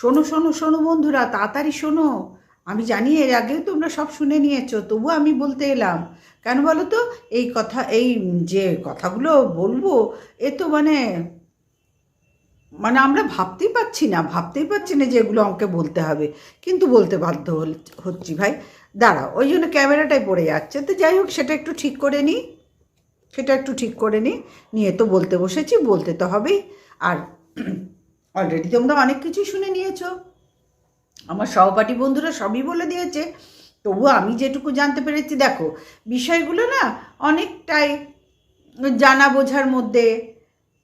শোনো শোনো শোনো বন্ধুরা, তাড়াতাড়ি শোনো। আমি জানি এর আগেও তোমরা সব শুনে নিয়েছো তবু আমি বলতে এলাম। কেন বলো তো? এই কথা, এই যে কথাগুলো বলব, এ তো মানে মানে আমরা ভাবতেই পাচ্ছি না, ভাবতেই পাচ্ছি না যে এগুলো আমাকে বলতে হবে। কিন্তু বলতে বাধ্য হচ্ছি ভাই। দাঁড়া ওই জন্য ক্যামেরাটাই পড়ে যাচ্ছে। তো যাই হোক, সেটা একটু ঠিক করে নিই সেটা একটু ঠিক করে নিই নিয়ে তো বলতে বসেছি, বলতে তো হবেই। আর অলরেডি তোমরা অনেক কিছুই শুনে নিয়েছো। আমার সহপাঠী বন্ধুরা সবই বলে দিয়েছে। তবু আমি যেটুকু জানতে পেরেছি, দেখো, বিষয়গুলো না অনেকটাই জানা বোঝার মধ্যে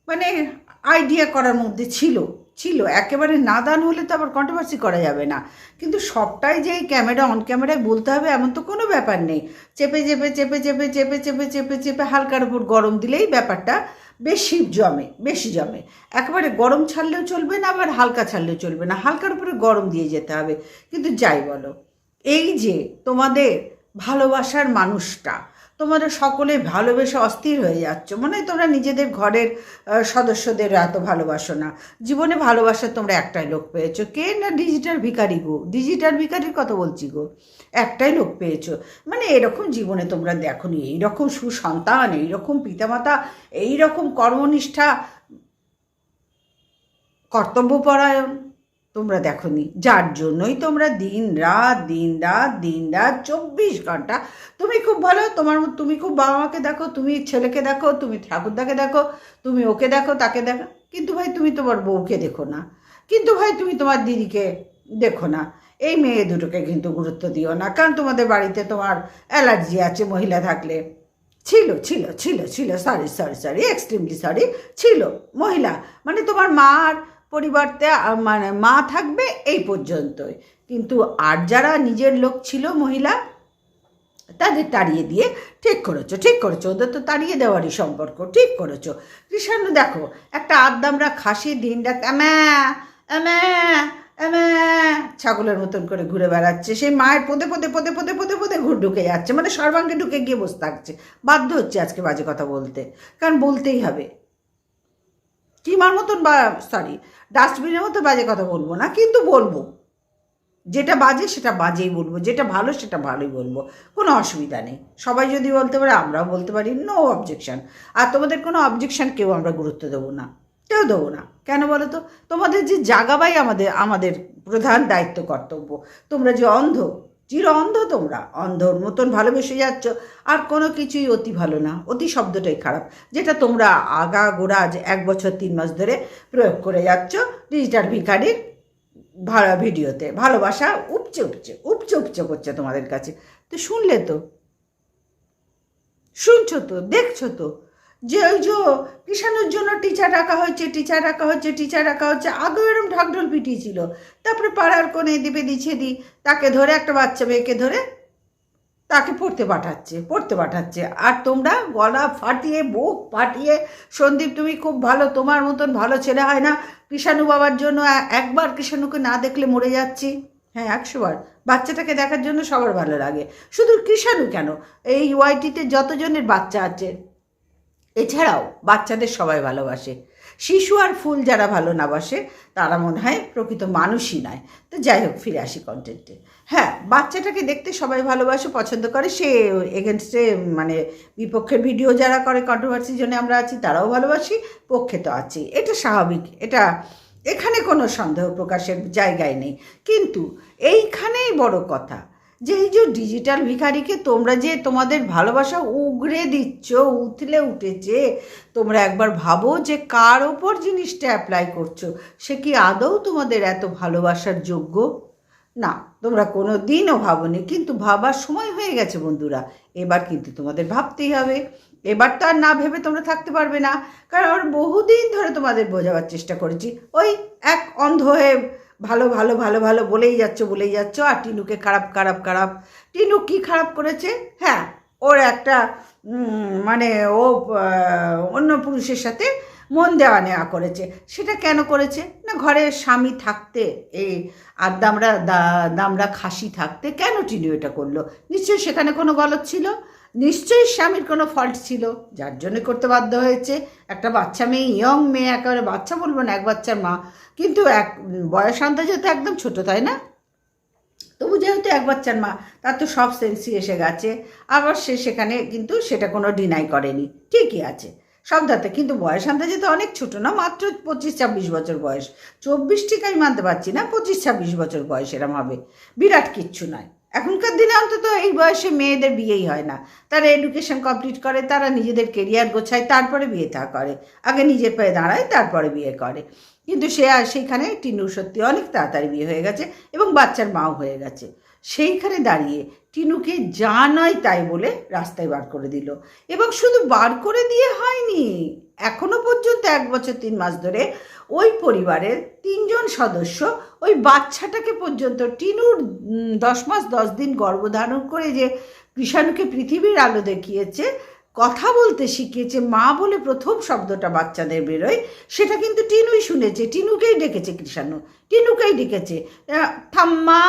মানে আইডিয়া করার মধ্যে ছিল ছিল। একেবারে নাদান হলে তো আবার কন্ট্রোভার্সি করা যাবে না। কিন্তু সবটাই যে ক্যামেরা অন ক্যামেরায় বলতে হবে এমন তো কোনো ব্যাপার নেই। চেপে চেপে চেপে চেপে চেপে চেপে চেপে চেপে হালকার উপর গরম দিলেই ব্যাপারটা বেশি জমে বেশি জমে। একেবারে গরম ছাড়লেও চলবে না, আবার হালকা ছাড়লেও চলবে না। হালকার উপরে গরম দিয়ে যেতে হবে। কিন্তু যাই বলো, এই যে তোমাদের ভালোবাসার মানুষটা তোমাদের সকলে ভালোবেসে অস্থির হয়ে যাচ্ছ। মনে তোমরা নিজেদের ঘরের সদস্যদের এত ভালোবাসো না। জীবনে ভালোবাসার তোমরা একটাই লোক পেয়েছ। কে না ডিজিটাল ভিখারি গো? ডিজিটাল ভিকারির কথা বলছি গো। একটাই লোক পেয়েছ। মানে এরকম জীবনে তোমরা দেখোনি, এইরকম সুসন্তান, এইরকম পিতামাতা, এইরকম কর্মনিষ্ঠা, কর্তব্যপরায়ণ। তোমরা দেখোনি। যার জন্যই তোমরা দিন রাত দিন রাত দিন রাত, চব্বিশ ঘণ্টা তুমি খুব ভালো, তোমার তুমি খুব বাবা মাকে দেখো, তুমি ছেলেকে দেখো, তুমি ঠাকুরদাকে দেখো, তুমি ওকে দেখো, তাকে দেখো। কিন্তু ভাই, তুমি তোমার বউকে দেখো না। কিন্তু ভাই, তুমি তোমার দিদিকে দেখো না। এই মেয়ে দুটোকে কিন্তু গুরুত্ব দিও না। কারণ তোমাদের বাড়িতে তোমার অ্যালার্জি আছে মহিলা থাকলে। ছিল ছিল ছিল ছিল sorry sorry sorry extremely sorry ছিল মহিলা। মানে তোমার মার পরিবর্তে মানে মা থাকবে এই পর্যন্তই। কিন্তু আর যারা নিজের লোক ছিল মহিলা, তাদের তাড়িয়ে দিয়ে ঠিক করেছ ঠিক করেছ, ওদের তো তাড়িয়ে দেওয়ারই সম্পর্ক, ঠিক করেছ। কৃষাণু, দেখো, একটা আদ্দামরা খাসি দিন রাত ছাগলের মতন করে ঘুরে বেড়াচ্ছে। সেই মায়ের পদে পদে পদে পদে পদে পদে ঘুর ঢুকে যাচ্ছে। মানে সর্বাঙ্গে ঢুকে গিয়ে বসে থাকছে। বাধ্য হচ্ছে আজকে বাজে কথা বলতে। কারণ বলতেই হবে। কিমার মতন বা সরি ডাস্টবিনের মতো বাজে কথা বলব না, কিন্তু বলব। যেটা বাজে সেটা বাজেই বলব, যেটা ভালো সেটা ভালোই বলব, কোনো অসুবিধা নেই। সবাই যদি বলতে পারে, আমরাও বলতে পারি নো অবজেকশান আর তোমাদের কোনো অবজেকশন কেউ আমরা গুরুত্ব দেবো না, কেউ দেবো না। কেন বলো তো? তোমাদের যে জাগাবাই আমাদের আমাদের প্রধান দায়িত্ব, কর্তব্য। তোমরা যে অন্ধ চির অন্ধ তোমরা। অন্ধর মতন ভালোবেসে যাচ্ছ, আর কোনো কিছুই অতি ভালো না। অতি শব্দটাই খারাপ, যেটা তোমরা আগা গোড়া আজ এক বছর তিন মাস ধরে প্রয়োগ করে যাচ্ছ ডিজিটাল ভিকারির ভাড়া ভিডিওতে। ভালোবাসা উপচে উপচে উপচে উপচে করছে তোমাদের কাছে। তো শুনলে তো? শুনছো তো? দেখছ তো? যে ওই যে কিষাণের জন্য টিচার রাখা হয়েছে টিচার রাখা হচ্ছে টিচার রাখা হচ্ছে আগেও এরম ঢাকঢোল পিটিয়েছিল। তারপরে পাড়ার কোণে দিবে, দিছে দিই তাকে ধরে একটা বাচ্চা মেয়েকে ধরে তাকে পড়তে পাঠাচ্ছে পড়তে পাঠাচ্ছে। আর তোমরা গলা ফাটিয়ে, বুক ফাটিয়ে, সন্দীপ তুমি খুব ভালো, তোমার মতন ভালো ছেলে হয় না। কৃষাণু বাবার জন্য একবার কৃষাণুকে না দেখলে মরে যাচ্ছি। হ্যাঁ একশো বার। বাচ্চাটাকে দেখার জন্য সবার ভালো লাগে। শুধু কৃষাণু কেন? এই ওয়াইটিতে যতজনের বাচ্চা আছে এছাড়াও বাচ্চাদের সবাই ভালোবাসে। শিশু আর ফুল যারা ভালো না বাসে, তারা মনে হয় প্রকৃত মানুষই নয়। তো যাই হোক, ফিরে আসি কন্টেন্টে হ্যাঁ বাচ্চাটাকে দেখতে সবাই ভালোবাসে, পছন্দ করে। সে এগেনস্টে মানে বিপক্ষের ভিডিও যারা করে কন্ট্রোভার্সির জন্য আমরা আছি, তারাও ভালোবাসি, পক্ষে তো আছি এটা স্বাভাবিক। এটা এখানে কোনো সন্দেহ প্রকাশের জায়গায় নেই। কিন্তু এইখানেই বড় কথা যে এই যে ডিজিটাল ভিখারিকে তোমরা যে তোমাদের ভালোবাসা উগড়ে দিচ্ছ উতলে উঠেছে, তোমরা একবার ভাবো যে কার ওপর জিনিসটা অ্যাপ্লাই করছ। সে কি আদৌ তোমাদের এত ভালোবাসার যোগ্য? না, তোমরা কোনো দিনও ভাবোনি, কিন্তু ভাবার সময় হয়ে গেছে বন্ধুরা। এবার কিন্তু তোমাদের ভাবতেই হবে। এবার তো আর না ভেবে তোমরা থাকতে পারবে না। কারণ বহুদিন ধরে তোমাদের বোঝাবার চেষ্টা করেছি। ওই এক অন্ধ হয়ে ভালো ভালো ভালো ভালো বলেই যাচ্ছ বলেই যাচ্ছ, আর টিনুকে খারাপ খারাপ খারাপ। টিনু কি খারাপ করেছে? হ্যাঁ ওর একটা মানে ও অন্য পুরুষের সাথে মন দেওয়া নেওয়া করেছে। সেটা কেন করেছে? না ঘরে স্বামী থাকতে, এই আর দামরা দামরা খাসি থাকতে কেন টিনু এটা করল? নিশ্চয়ই সেখানে কোনো গলত ছিল? নিশ্চয়ই স্বামীর কোনো ফল্ট ছিল, যার জন্য করতে বাধ্য হয়েছে। একটা বাচ্চা মেয়ে ইয়ং মেয়ে, একেবারে বাচ্চা বলব না, এক বাচ্চার মা। কিন্তু এক, বয়স আন্দাজে তো একদম ছোটো, তাই না? তবু যেহেতু এক বাচ্চার মা, তার তো সব সেন্সই এসে গেছে। আবার সে সেখানে কিন্তু সেটা কোনো ডিনাই করেনি। ঠিকই আছে। সব দাতে কিন্তু বয়স আন্দাজে তো অনেক ছোট না, মাত্র পঁচিশ ছাব্বিশ বছর বয়স। চব্বিশ ঠিক আমি মানতে পারছি না পঁচিশ ছাব্বিশ বছর বয়স এরম হবে। বিরাট কিচ্ছু নয়। এখনকার দিনে অন্তত এই বয়সে মেয়েদের বিয়েই হয় না। তারা এডুকেশন কমপ্লিট করে, তারা নিজেদের কেরিয়ার গোছায়, তারপরে বিয়ে তা করে। আগে নিজের পায়ে দাঁড়ায়, তারপরে বিয়ে করে। কিন্তু সে আর সেইখানে টিনুর সত্যি অনেক তাড়াতাড়ি বিয়ে হয়ে গেছে এবং বাচ্চার মাও হয়ে গেছে। সেইখানে দাঁড়িয়ে টিনুকে যা নয় তাই বলে রাস্তায় বার করে দিল। এবং শুধু বার করে দিয়ে হয়নি এখনও পর্যন্ত এক বছর তিন মাস ধরে ওই পরিবারের তিনজন সদস্য ওই বাচ্চাটাকে পর্যন্ত টিনুর দশ মাস দশ দিন গর্ভধারণ করে যে কৃষাণুকে পৃথিবীর আলো দেখিয়েছে, কথা বলতে শিখিয়েছে, মা বলে প্রথম শব্দটা বাচ্চাদের বেরোয়, সেটা কিন্তু টিনুই শুনেছে, টিনুকেই ডেকেছে কৃষাণু, টিনুকেই ডেকেছে থাম্মা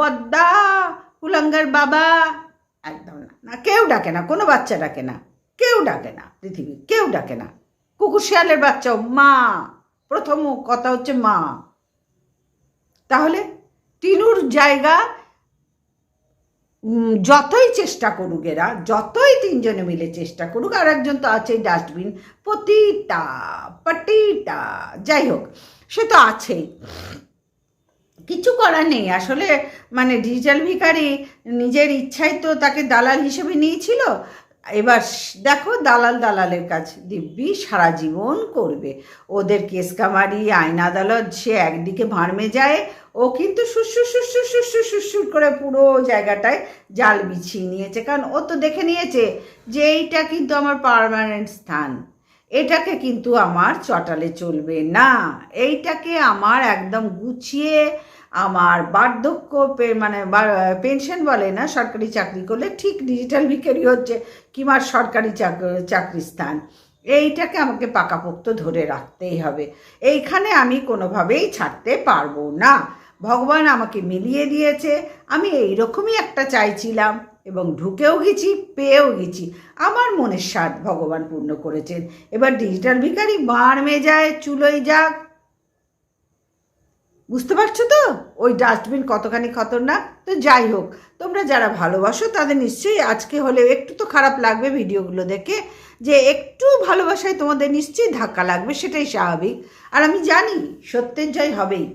বদ্দা, কুলাঙ্গার বাবা, একদম না না, কেউ ডাকে না, কোনো বাচ্চা ডাকে না। কেউ ডাকে না পৃথিবী, কেউ ডাকে না। কুকুর শিয়ালের বাচ্চাও, মা, প্রথম কথা হচ্ছে মা। তাহলে টিনুর জায়গা যতই চেষ্টা করুক এরা, যতই তিনজনে মিলে চেষ্টা করুক, আর একজন তো আছেই ডাস্টবিন প্রতিটা পটিটা যাই হোক, সে তো আছেই। কিছু করার নেই, আসলে মানে ডিজিটাল ভিখারি নিজের ইচ্ছাই তো তাকে দালাল হিসেবে নিয়েছিল এবার দেখো দালাল দালালের কাজ দিব্যি সারা জীবন করবে। ওদের কেস কামারি, আইন আদালত, সে একদিকে ভাঁড়মে যায়, ও কিন্তু সুসুর সুসুর সুসুর সুসুর করে পুরো জায়গাটায় জাল বিছিয়ে নিয়েছে। কারণ ও তো দেখে নিয়েছে যে এইটা কিন্তু আমার পার্মানেন্ট স্থান। এটাকে কিন্তু আমার চটালে চলবে না। এইটাকে আমার একদম গুছিয়ে বার্ধক্য পে- মানে পেনশন বলে না, সরকারি চাকরি করলে ঠিক ডিজিটাল ভিখারি হচ্ছে কিমার সরকারি চাক- চাকরি স্থান এইটাকে আমাকে পাকাপোক্ত ধরে রাখতেই হবে। এইখানে আমি কোনোভাবেই ছাড়তে পারব না। ভগবান আমাকে মিলিয়ে দিয়েছে। আমি এই এইরকমই একটা চাইছিলাম এবং ঢুকেও গেছি, পেয়েও গেছি। আমার মনের স্বাদ ভগবান পূর্ণ করেছেন। এবার ডিজিটাল ভিখারি বার যায়, চুলোই যাক। বুঝতে পারছ তো? ওই ডাস্টবিন কতখানি খতরনাক? তো যাই হোক, তোমরা যারা ভালোবাসো তাদের নিশ্চয়ই আজকে হলেও একটু তো খারাপ লাগবে ভিডিওগুলো দেখে। যে একটু ভালোবাসায় তোমাদের নিশ্চয়ই ধাক্কা লাগবে, সেটাই স্বাভাবিক। আর আমি জানি সত্যের জয় হবেই।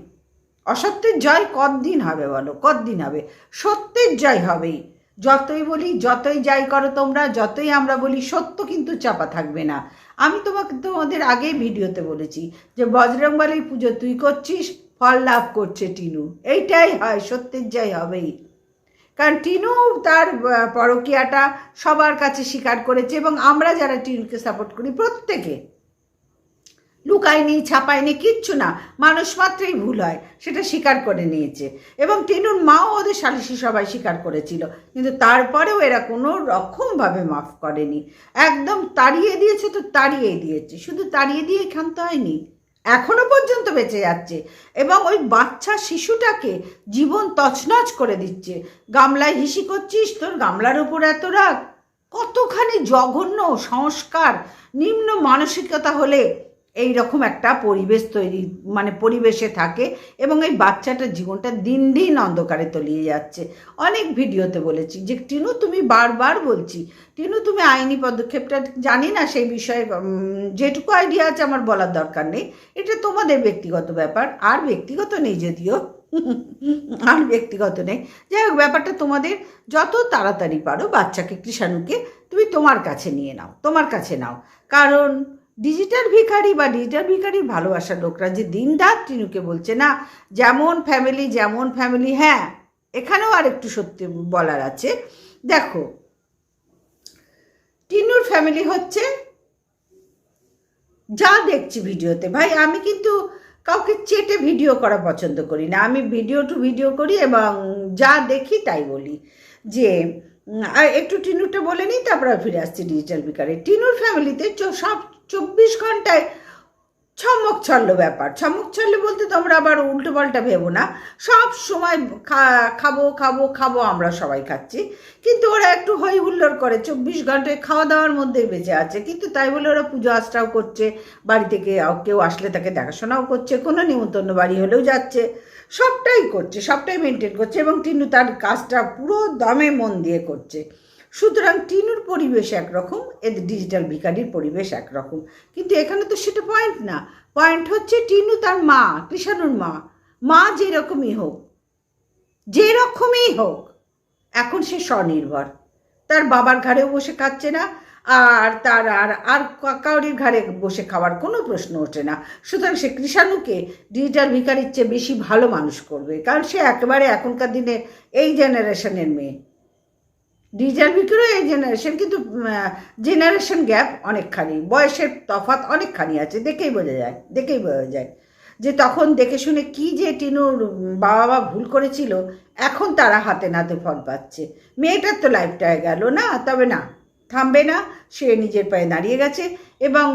অসত্যের জয় কতদিন হবে বলো? কতদিন হবে? সত্যের জয় হবেই। যতই বলি, যতই যাই করো তোমরা, যতই আমরা বলি, সত্য কিন্তু চাপা থাকবে না। আমি তোমাকে তোমাদের আগেই ভিডিওতে বলেছি যে বজরংবালির পুজো তুই করছিস ফল লাভ করছে টিনু। এইটাই হয়, সত্যের জয় হবেই। কারণ টিনু তার পরকীয়াটা সবার কাছে স্বীকার করেছে এবং আমরা যারা টিনুকে সাপোর্ট করি প্রত্যেকে। লুকায়নি, ছাপায়নি, কিচ্ছু না, মানুষ মাত্রই ভুল হয়, সেটা স্বীকার করে নিয়েছে। এবং টিনুর মাও ওদের সালিশি সবাই স্বীকার করেছিল, কিন্তু তারপরেও এরা কোনো রকমভাবে মাফ করেনি। একদম তাড়িয়ে দিয়েছে তো তাড়িয়ে দিয়েছে, শুধু তাড়িয়ে দিয়ে ক্ষান্ত হয়নি। এখনও পর্যন্ত বেঁচে যাচ্ছে এবং ওই বাচ্চা শিশুটাকে জীবন তছনছ করে দিচ্ছে। গামলায় হিসি করছিস, তোর গামলার উপর এত রাগ। কতখানি জঘন্য সংস্কার, নিম্ন মানসিকতা হলে এই রকম একটা পরিবেশ তৈরি মানে পরিবেশে থাকে এবং এই বাচ্চাটার জীবনটা দিন দিন অন্ধকারে তলিয়ে যাচ্ছে। অনেক ভিডিওতে বলেছি যে, টিনু তুমি বারবার বলছি, টিনু তুমি আইনি পদক্ষেপটা জানি না সেই বিষয়ে যেটুকু আইডিয়া আছে আমার বলার দরকার নেই। এটা তোমাদের ব্যক্তিগত ব্যাপার, আর ব্যক্তিগত নেই যদিও, আর ব্যক্তিগত নেই। যাই হোক, ব্যাপারটা তোমাদের যত তাড়াতাড়ি পারো বাচ্চাকে কৃষাণুকে তুমি তোমার কাছে নিয়ে নাও, তোমার কাছে নাও। কারণ ডিজিটাল ভিখারি বা ডিজিটাল ভিখারির ভালোবাসার লোকরা যে দিন রাত টিনুকে বলছে না, যেমন ফ্যামিলি যেমন ফ্যামিলি হ্যাঁ এখানেও আর একটু সত্যি বলার আছে। দেখো, টিনুর ফ্যামিলি হচ্ছে, যা দেখছি ভিডিওতে, ভাই, আমি কিন্তু কাউকে চেটে ভিডিও করা পছন্দ করি না। আমি ভিডিও টু ভিডিও করি এবং যা দেখি তাই বলি যে একটু টিনুটা বলে নিই, তারপর ফিরে আসছি ডিজিটাল বিকারে টিনুর ফ্যামিলিতে সব চব্বিশ ঘন্টায় ছমক ছল্ল ব্যাপার। ছম্মক ছল্ল বলতে তোমরা আবার উল্টো পাল্টা ভেবো না। সব সময় খাব খাব খাব আমরা সবাই খাচ্ছি। কিন্তু ওরা একটু হই হুল্লোড় করে, চব্বিশ ঘন্টায় খাওয়া দাওয়ার মধ্যেই বেঁচে আছে। কিন্তু তাই বলে ওরা পুজো আশ্রাও করছে, বাড়ি থেকে কেউ আসলে তাকে দেখাশোনাও করছে, কোনো নিমন্ত্রণ বাড়ি হলেও যাচ্ছে। সবটাই করছে, সবটাই মেনটেন করছে এবং টিনু তার কাজটা পুরো দমে মন দিয়ে করছে। সুতরাং টিনুর পরিবেশ একরকম এদের ডিজিটাল ভিকারির পরিবেশ একরকম। কিন্তু এখানে তো সেটা পয়েন্ট না। পয়েন্ট হচ্ছে টিনু তার মা কৃষাণুর মা। মা যেরকমই হোক যেরকমই হোক, এখন সে স্বনির্ভর। তার বাবার ঘাড়েও বসে খাচ্ছে না, আর তার আর আর কাউরির ঘাড়ে বসে খাওয়ার কোনো প্রশ্ন ওঠে না। সুতরাং সে কৃষাণুকে ডিজিটাল ভিকারির চেয়ে বেশি ভালো মানুষ করবে, কারণ সে একেবারে এখনকার দিনে এই জেনারেশনের মেয়ে। ডিজিটাল ভিকারও এই জেনারেশন কিন্তু জেনারেশন গ্যাপ অনেকখানি, বয়সের তফাৎ অনেকখানি আছে, দেখেই বোঝা যায়, দেখেই বোঝা যায়। যে তখন দেখে শুনে কি যে টিনুর বাবা মা ভুল করেছিল, এখন তারা হাতে নাতে ফল পাচ্ছে। মেয়েটার তো লাইফটা গেল না, তবে না, থামবে না, সে নিজের পায়ে দাঁড়িয়ে গেছে এবং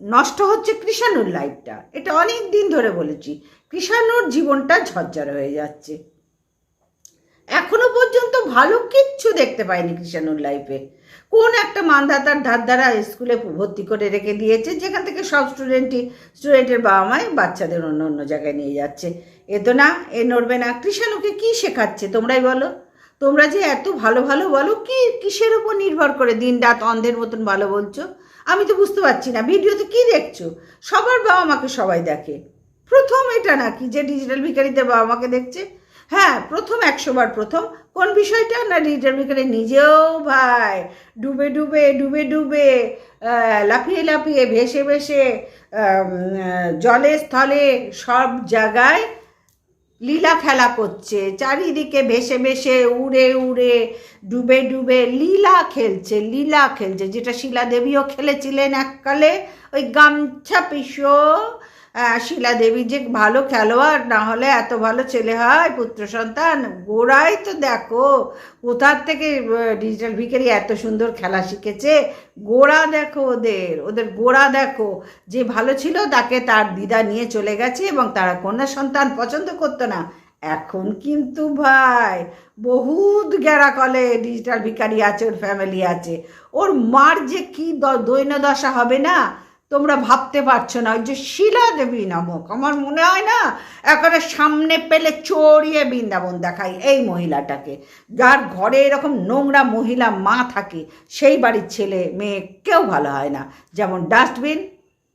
নষ্ট হচ্ছে কৃষাণুর লাইফটা এটা অনেক দিন ধরে বলেছি, কৃষাণুর জীবনটা ঝরঝর হয়ে যাচ্ছে। এখনও পর্যন্ত ভালো কিচ্ছু দেখতে পাইনি কৃষাণুর লাইফে কোন একটা মানধাতার ধার দ্বারা স্কুলে ভর্তি করে রেখে দিয়েছে, যেখান থেকে সব স্টুডেন্টই স্টুডেন্টের বাবা মাই বাচ্চাদের অন্য অন্য জায়গায় নিয়ে যাচ্ছে। এ তো না, এ নড়বে না। কৃষাণুকে কী শেখাচ্ছে তোমরাই বলো? তোমরা যে এত ভালো ভালো বলো, কি কিসের উপর নির্ভর করে দিন রাত অন্ধের মতন ভালো বলছো? আমি তো বুঝতে পারছি না, ভিডিওতে কি দেখছ? সবার বাবা মাকে সবাই দেখে। প্রথম এটা নাকি যে ডিজিটাল ভিকারিদের বাবা মাকে দেখছে? হ্যাঁ প্রথম একশোবার প্রথম। কোন বিষয়টা? না ডিজিটাল ভিকারি নিজেও ভাই, ডুবে ডুবে ডুবে ডুবে লাফিয়ে লাফিয়ে, ভেসে ভেসে জলে, স্থলে, সব জায়গায় লীলা খেলা করছে। চারিদিকে ভেসে ভেসে, উড়ে উড়ে, ডুবে ডুবে লীলা খেলছে লীলা খেলছে। যেটা শিলা দেবীও খেলেছিলেন এককালে, ওই গামছা পিসো শিলা দেবী যে ভালো খেলোয়াড়, না হলে এত ভালো ছেলে হয়, পুত্র সন্তান? গোড়াই তো দেখো, কোথার থেকে ডিজিটাল ভিখারি এত সুন্দর খেলা শিখেছে? গোড়া দেখো ওদের ওদের গোড়া দেখো। যে ভালো ছিল তাকে তার দিদা নিয়ে চলে গেছে এবং তারা কন্যা সন্তান পছন্দ করতো না। এখন কিন্তু ভাই, বহুত গ্যারা কলে ডিজিটাল ভিখারি আছে, ওর ফ্যামিলি আছে। ওর মার যে কি দৈন্যদশা হবে না? তোমরা ভাবতে পারছ না, ওই যে শিলা দেবী নামক, আমার মনে হয় না, একেবারে সামনে পেলে চড়িয়ে বৃন্দাবন দেখাই এই মহিলাটাকে। যার ঘরে এরকম নোংরা মহিলা মা থাকে, সেই বাড়ির ছেলে মেয়ে কেউ ভালো হয় না। যেমন ডাস্টবিন,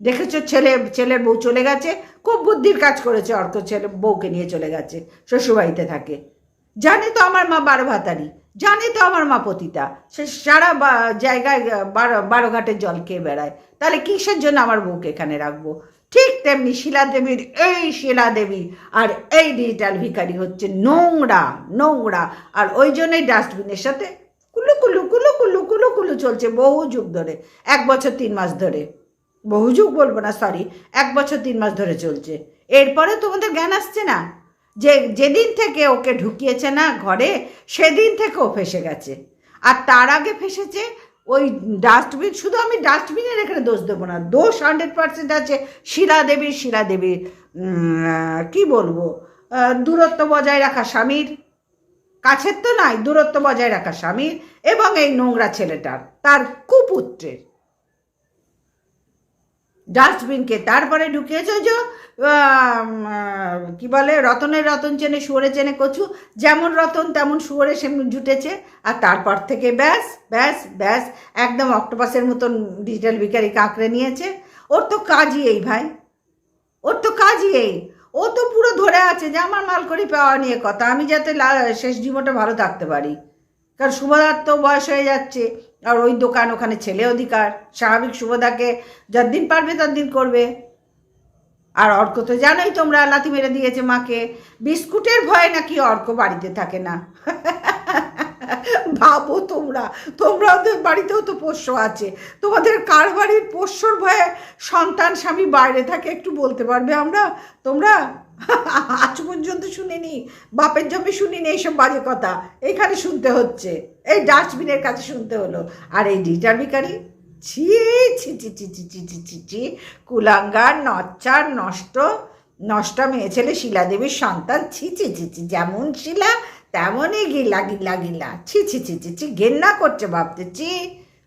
দেখেছ ছেলে, ছেলের বউ চলে গেছে, খুব বুদ্ধির কাজ করেছে, অর্ক ছেলে বউকে নিয়ে চলে গেছে, শ্বশুরবাড়িতে থাকে। জানে তো আমার মা বারো ভাতারি জানে তো আমার মা পতিতা। সে সারা জায়গায় বারো ঘাটের জল খেয়ে বেড়ায়। তাহলে কিসের জন্য আমার বউকে এখানে রাখব? ঠিক তেমনি শিলা দেবীর, এই শিলা দেবী আর এই ডিজিটাল ভিখারি হচ্ছে নোংরা নোংরা। আর ওই জন্যই ডাস্টবিনের সাথে কুলু কুলু কুলু কুলু কুলু কুলু চলছে বহু যুগ ধরে। এক বছর তিন মাস ধরে। বহু যুগ বলব না সরি এক বছর তিন মাস ধরে চলছে। এরপরে তোমাদের জ্ঞান আসছে না? যে, যেদিন থেকে ওকে ঢুকিয়েছে না ঘরে, সেদিন থেকে ও ফেসে গেছে। আর তার আগে ফেসেছে ওই ডাস্টবিন, শুধু আমি ডাস্টবিনের এখানে দোষ দেবো না, দোষ হান্ড্রেড পার্সেন্ট আছে শিলা দেবীর শিলা দেবীর কি বলব দূরত্ব বজায় রাখা স্বামীর, কাছের তো নাই, দূরত্ব বজায় রাখা স্বামীর এবং এই নোংরা ছেলেটার, তার কুপুত্রের। ডাস্টবিনকে। তারপরে ঢুকিয়েছে যে কি বলে, রতনের রতন চেনে শুয়োরে চেনে কচু, যেমন রতন তেমন শুয়োরে সে জুটেছে। আর তারপর থেকে ব্যাস ব্যাস ব্যাস, একদম অক্টোপাসের মতন ডিজিটাল ভিকারি কাঁকড়ে নিয়েছে। ওর তো কাজই এই ভাই। ওর তো কাজই এই। ও তো পুরো ধরে আছে যে আমার মালকড়ি পাওয়া নিয়ে কথা। আমি যাতে শেষ জীবনটা ভালো থাকতে পারি। কারণ শুভদার তো বয়স হয়ে যাচ্ছে। আর ওই দোকান, ওখানে ছেলে অধিকার, স্বাভাবিক শুভদাকে যতদিন পারবে ততদিন করবে। আর অর্ক তো জানোই তোমরা, লাথি মেরে দিয়েছে মাকে। বিস্কুটের ভয়ে নাকি অর্ক বাড়িতে থাকে না? ভাবো তোমরা তোমরা ওদের বাড়িতেও তো পোষ্য আছে। তোমাদের কার বাড়ির পোষ্যর ভয়ে সন্তান, স্বামী বাইরে থাকে একটু বলতে পারবে আমরা? তোমরা? আজ পর্যন্ত শুনিনি বাপের জমি শুনিনি এইসব বাজে কথা এখানে শুনতে হচ্ছে এই ডাস্টবিনের কাছে শুনতে হলো আর এই ডিটার ভিকারি ছি ছি ছি ছি ছি ছি ছি ছি ছি কুলাঙ্গার নচ্চার নষ্ট নষ্টা মেয়ে ছেলে শিলাদেবীর সন্তান ছি ছি ছি ছি যেমন শিলা তেমনই গিলা গিলা গিলা ছি ছি ছি ছি ছি ঘেন্না করছে ভাবতে ছি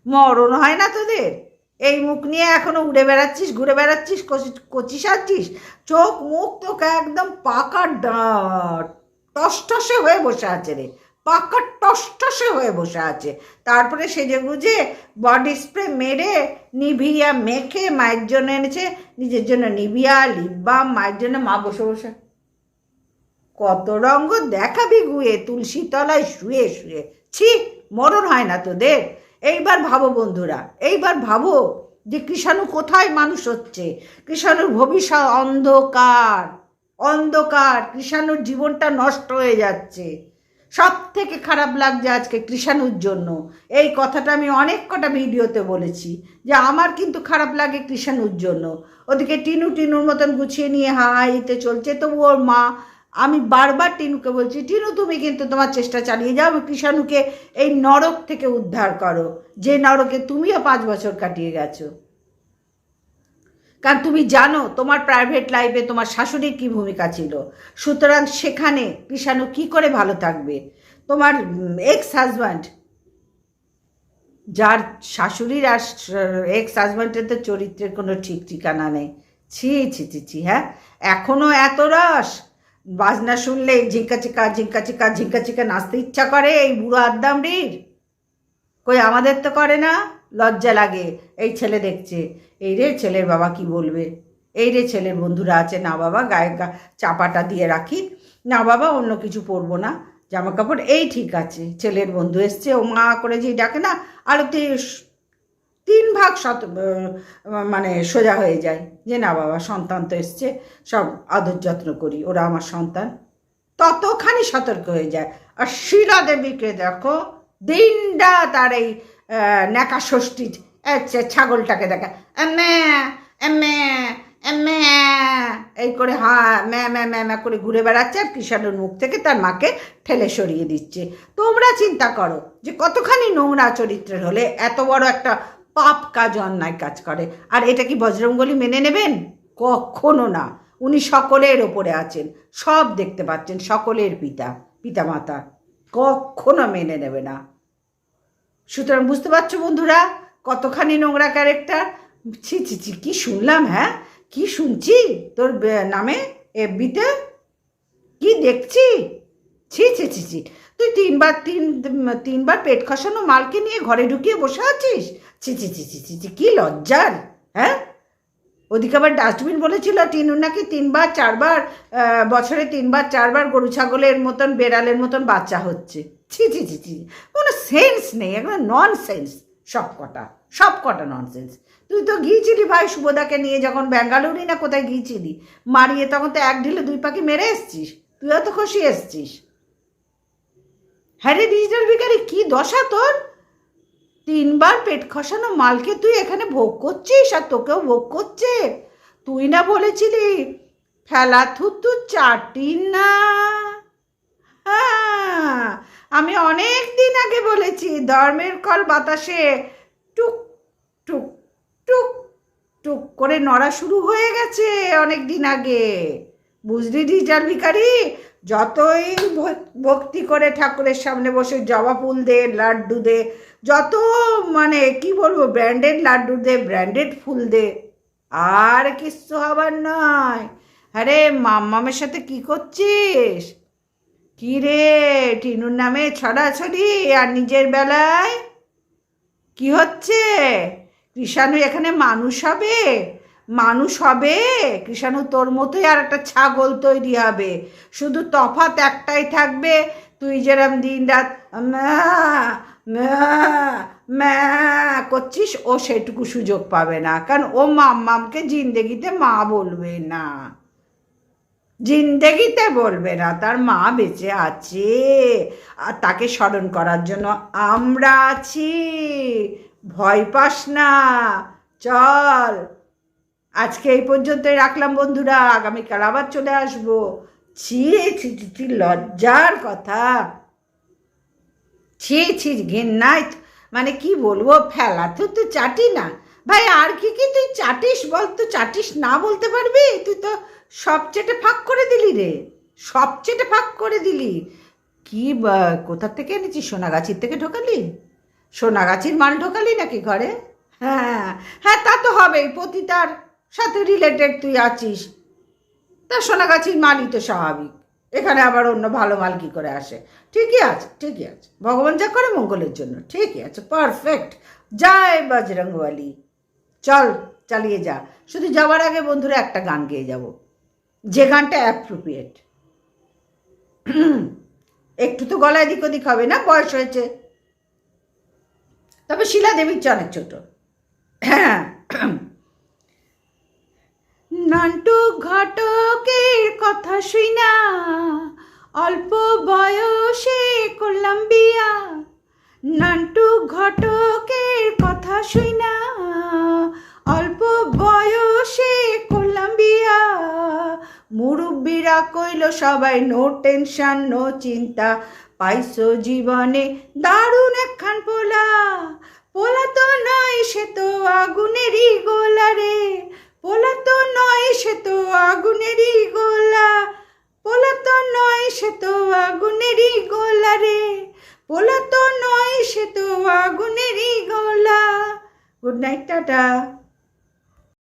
মরণ হয় না তোদের এই মুখ নিয়ে এখনও উড়ে বেড়াচ্ছিস, ঘুরে বেড়াচ্ছিস, কচি- সাচ্ছিস চোখ, মুখ তোকে একদম পাকা টসটসে হয়ে বসে আছে রে। পাকা টসটসে হয়ে বসে আছে। তারপরে সেজে গুজে বডি স্প্রে মেরে নিভিয়া মেখে মায়ের জন্য এনেছে, নিজের জন্য নিভিয়া লিপ বাম মায়ের জন্য মা বসে বসে। কত রঙ্গ দেখাবি গুয়ে, তুলসী তলায় শুয়ে শুয়ে। ছি, মরণ হয় না তোদের। এইবার ভাবো বন্ধুরা, এইবার ভাবো যে কৃষাণু কোথায় মানুষ হচ্ছে? কৃষাণুর ভবিষ্যৎ অন্ধকার অন্ধকার, কৃষাণুর জীবনটা নষ্ট হয়ে যাচ্ছে। সব থেকে খারাপ লাগছে আজকে কৃষাণুর জন্য। এই কথাটা আমি অনেক কটা ভিডিওতে বলেছি যে আমার কিন্তু খারাপ লাগে কৃষাণুর জন্য। ওদিকে টিনু টিনুর মতন গুছিয়ে নিয়ে হাইতে চলছে তবু ওর মা আমি বারবার টিনুকে বলছি, টিনু, তুমি কিন্তু তোমার চেষ্টা চালিয়ে যাও, কৃষাণুকে এই নরক থেকে উদ্ধার করো। যে নরকে তুমিও পাঁচ বছর কাটিয়ে গেছো। কারণ তুমি জানো, তোমার প্রাইভেট লাইফে তোমার শাশুড়ির কী ভূমিকা ছিল। সুতরাং সেখানে কৃষাণু কি করে ভালো থাকবে? তোমার এক্স হাজব্যান্ড যার শাশুড়ির আর এক্স হাজব্যান্ডের তো চরিত্রের কোনো ঠিক ঠিকানা নেই। ছি ছি ছি ছি হ্যাঁ? এখনও এত রস। বাজনা শুনলে ঝিঙ্কা চিকা ঝিঙ্কা চিকা ঝিঙ্কা চিকা নাচতে ইচ্ছা করে এই বুড়ো আদ্দামরির কই আমাদের তো করে না? লজ্জা লাগে। এই ছেলে দেখছে। এই রে ছেলের বাবা কি বলবে? এই রে ছেলের বন্ধুরা আছে। না বাবা, গায়ে চাপাটা দিয়ে রাখি। না বাবা, অন্য কিছু পরবো না। জামা কাপড় এই ঠিক আছে। ছেলের বন্ধু এসছে। ও মা করে যেই ডাকে না আরও তি- তিন ভাগ শত মানে সোজা হয়ে যায়। যে না বাবা, সন্তান তো এসছে, সব আদর যত্ন করি, ওরা আমার সন্তান। ততখানি সতর্ক হয়ে যায়। আর শিলা দেবীকে দেখো, দিনটা তার এই ন্যাকা ষষ্ঠী ছাগলটাকে দেখা এমে এমে এমে এই করে হা, ম্যা ম্যা ম্যা ম্যা করে ঘুরে বেড়াচ্ছে আর কিষাণুর মুখ থেকে তার মাকে ঠেলে সরিয়ে দিচ্ছে। তোমরা চিন্তা করো যে কতখানি নোংরা চরিত্রের হলে এত বড় একটা পাপ কাজ, অন্যায় কাজ করে। আর এটা কি বজরঙ্গলি মেনে নেবেন? কখনো না। উনি সকলের ওপরে আছেন, সব দেখতে পাচ্ছেন, সকলের পিতা, পিতামাতা। কখনো মেনে নেবে না। সুতরাং বুঝতে পারছ বন্ধুরা? কতখানি নোংরা ক্যারেক্টার ছি ছি ছি, কী শুনলাম হ্যাঁ? কি শুনছি? তোর নামে? এফবিতে কি দেখছি? ছি ছি ছি ছি। তুই তিনবার, তিন, তিনবার পেট খসানো মালকে নিয়ে ঘরে ঢুকিয়ে বসে আছিস? ছি ছি ছি ছি ছি কী লজ্জার হ্যাঁ? ওদিকে আবার ডাস্টবিন বলেছিল টিনু নাকি তিনবার, চারবার বছরে তিনবার, চারবার গরু ছাগলের মতন, বেড়ালের মতন বাচ্চা হচ্ছে। ছি ছি ছি ছি, কোনো সেন্স নেই, একদম নন সেন্স সব কটা সব কটা নন সেন্স তুই তো গিয়েছিলি ভাই শুভদাকে নিয়ে যখন ব্যাঙ্গালুরি না কোথায় গিয়েছিলি? মারিয়ে তখন তো এক ঢিলে দুই পাখি মেরে এসছিস, তুইও তো খুশি এসছিস। হ্যাঁ রে ডিজিটাল ভিকারি কি দশা তোর? তিনবার পেট খসানো মালকে তুই এখানে ভোগ করছিস আর তোকেও ভোগ করছে। তুই না বলেছিলি ফেলা থুতু চাটি না। আমি অনেক দিন আগে বলেছি, ধর্মের কল বাতাসে টুক টুক টুক টুক করে নড়া শুরু হয়ে গেছে অনেক দিন আগে। বুঝলি ডিজার ভিখারি যতই ভক্তি করে ঠাকুরের সামনে বসে জবা ফুল দে, লাড্ডু দে, যত মানে কি বলব, ব্র্যান্ডেড লাড্ডু দে, ব্র্যান্ডেড ফুল দে, আর কিচ্ছু হবার নয় আরে, মাম্মামের সাথে কি করছিস? কি রে, টিনুর নামে ছড়াছড়ি, আর নিজের বেলায়? কি হচ্ছে? কৃষাণু এখানে মানুষ হবে? মানুষ হবে। কৃষাণু তোর মতোই আর একটা ছাগল তৈরি হবে। শুধু তফাৎ একটাই থাকবে। তুই যেরম দিন রাত ম্যা, করছিস ও সেটুকু সুযোগ পাবে না। কারণ ও মাম্মামকে জিন্দেগিতে মা বলবে না। জিন্দেগিতে বলবে না। তার মা বেঁচে আছে। আর তাকে স্মরণ করার জন্য আমরা আছি। ভয় পাস না। চল। আজকে এই পর্যন্তই রাখলাম বন্ধুরা আগামীকাল আবার চলে আসব। ছি ছি ছি, লজ্জার কথা। ছি ছি ঘেন্নায় মানে কি বলব ফেলাতেও তো চাটি না। ভাই আর কি কি তুই চাটিস বল তো চাটিস না বলতে পারবি? তুই তো সব চেটে ফাঁক করে দিলি রে সব চেটে ফাঁক করে দিলি। কি কোথার থেকে এনেছিস? সোনাগাছির থেকে ঢোকালি? সোনাগাছির মাল ঢোকালি নাকি ঘরে? হ্যাঁ হ্যাঁ তা তো হবেই পতিতার সাথে রিলেটেড তুই আছিস। তা সোনাগাছির মালই তো স্বাভাবিক। এখানে আবার অন্য ভালো মাল কি করে আসে? ঠিকই আছে ঠিকই আছে। ভগবান যা করে মঙ্গলের জন্য, ঠিকই আছে পারফেক্ট জয় বজরংবলী। চল, চালিয়ে যা। শুধু যাওয়ার আগে বন্ধুরা একটা গান গেয়ে যাব। যে গানটা অ্যাপ্রোপ্রিয়েট একটু তো গলায় দিক ওদিক হবে না, বয়স হয়েছে। তবে শিলা দেবীর অনেক ছোট। হ্যাঁ নান্টু ঘটকের কথা শুই না। অল্প বয়সে করলাম বিয়া। নান্টু ঘটকের কথা শুই না। অল্প বয়সে করলাম বিয়া। মুরব্বীরা কইল, সবাই নো টেনশন নো চিন্তা। পাইছো জীবনে দারুণ একখান পোলা। পোলা তো নয়, সে তো আগুনেরই গোলা রে। পোলা তো নয়, সে তো আগুনেরই গোলা। পোলা তো নয়, সে তো আগুনেরই গোলা রে। পোলা তো নয়, সে তো আগুনেরই গোলা। Good night tata.